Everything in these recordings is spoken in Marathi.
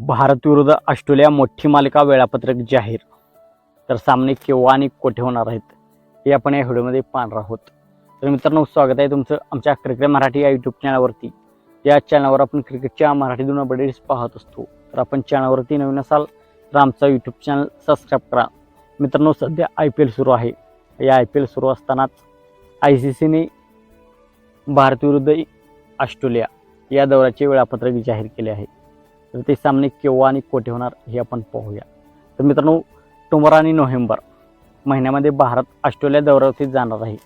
भारत विरुद्ध ऑस्ट्रेलिया मोठी मालिका वेळापत्रक जाहीर. तर सामने केव्हा आणि कोठे होणार आहेत हे आपण या व्हिडिओमध्ये पाहणार आहोत. तर मित्रांनो स्वागत आहे तुमचं आमच्या क्रिकेट मराठी या यूट्यूब चॅनलवरती या चॅनलवर आपण क्रिकेटच्या मराठी अपडेट्स पाहत असतो. तर आपण चॅनलवरती नवीन असाल तर आमचा यूट्यूब चॅनल सबस्क्राईब करा. मित्रांनो सध्या आय पी एल सुरू आहे. या आय पी एल सुरू असतानाच आय सी सीने भारत विरुद्ध ऑस्ट्रेलिया या दौऱ्याचे वेळापत्रक जाहीर केले आहे. तर ते सामने केव्हा आणि कोठे होणार हे आपण पाहूया. तर मित्रांनो ऑक्टोबर आणि नोव्हेंबर महिन्यामध्ये भारत ऑस्ट्रेलिया दौऱ्यावरती जाणार आहे.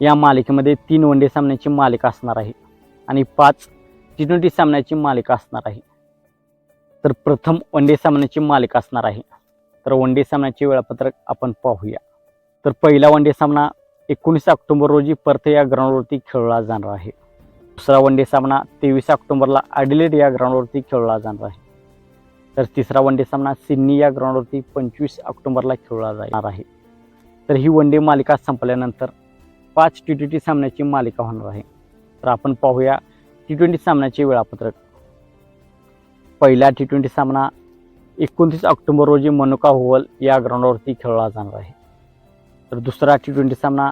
या मालिकेमध्ये तीन वन डे सामन्याची मालिका असणार आहे आणि पाच टी ट्वेंटी सामन्याची मालिका असणार आहे. तर प्रथम वन डे सामन्याची मालिका असणार आहे. तर वन डे सामन्याचे वेळापत्रक आपण पाहूया. तर पहिला वन डे सामना एकोणीस ऑक्टोबर रोजी परत या ग्राउंडवरती खेळला जाणार आहे. दुसरा वन डे सामना तेवीस ऑक्टोबरला ॲडिलेड या ग्राउंडवरती खेळला जाणार आहे. तर तिसरा वन डे सामना सिडनी या ग्राउंडवरती पंचवीस ऑक्टोबरला खेळला जाणार आहे. तर ही वन डे मालिका संपल्यानंतर पाच टी ट्वेंटी सामन्याची मालिका होणार आहे. तर आपण पाहूया टी ट्वेंटी सामन्याचे वेळापत्रक. पहिला टी ट्वेंटी सामना एकोणतीस ऑक्टोबर रोजी मनुका होवल या ग्राउंडवरती खेळला जाणार आहे. तर दुसरा टी ट्वेंटी सामना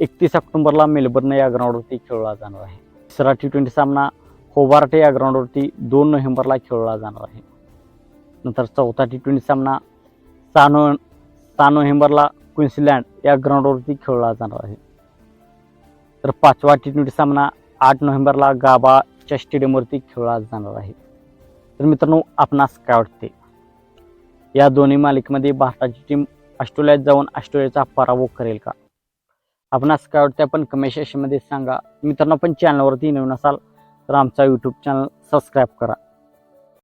एकतीस ऑक्टोबरला मेलबर्न या ग्राउंडवरती खेळला जाणार आहे. तिसरा टी ट्वेंटी सामना होबार्टे या ग्राउंडवरती दोन नोव्हेंबरला खेळला जाणार आहे. नंतर चौथा टी ट्वेंटी सामना सहा नो सहा नोव्हेंबरला क्विन्सलँड या ग्राउंडवरती खेळला जाणार आहे. तर पाचवा टी ट्वेंटी सामना आठ नोव्हेंबरला गाबाच्या स्टेडियमवरती खेळला जाणार आहे. तर मित्रांनो आपणास काय वाटते? या दोन्ही मालिकेमध्ये भारताची टीम ऑस्ट्रेलियात जाऊन ऑस्ट्रेलियाचा पराभव करेल का? आपणास काय वाटतं आपण कमेंट सेक्शनमध्ये सांगा. मित्रांनो पण चॅनलवरती नवीन असाल तर आमचा यूट्यूब चॅनल सबस्क्राईब करा.